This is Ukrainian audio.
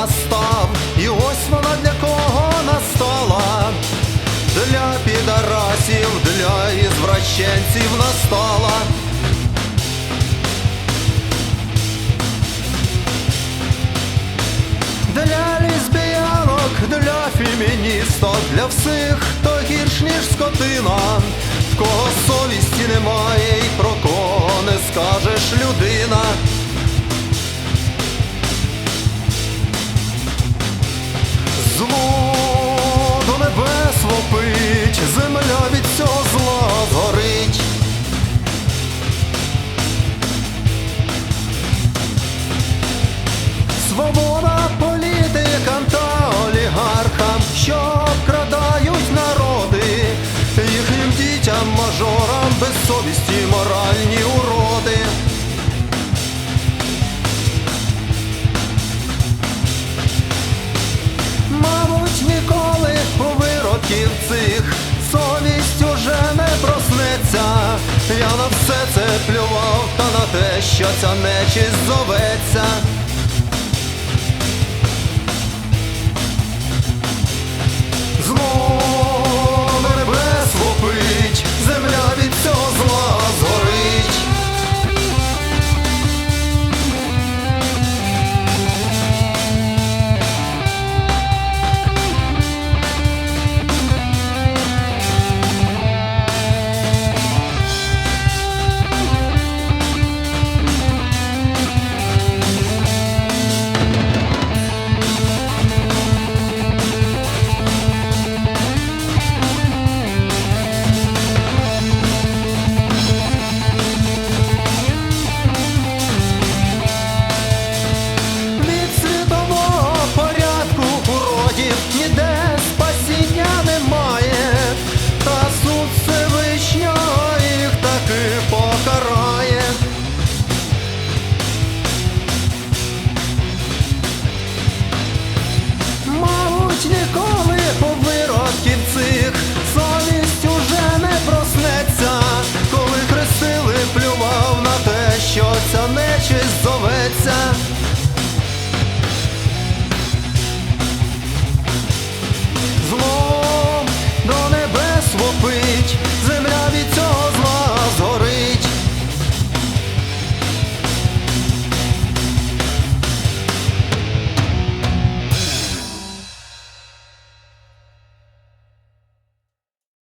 настав, і ось вона для кого настала. Для підарасів, для ізвращенців настала. Для лесбіянок, для феміністок, для всіх, хто гірш, ніж скотина, в кого совісті немає і про кого не скажеш людина. Зло до небес вопить, земля від цього зла горить. Свобода політикам та олігархам, що цих совість уже не проснеться. Я на все це плював, та на те, що ця нечість зоветься. покарає. Мабуть, ніколи по виродків цих совість уже не проснеться, коли хрестили, плював на те, що ця нечисть зоветься.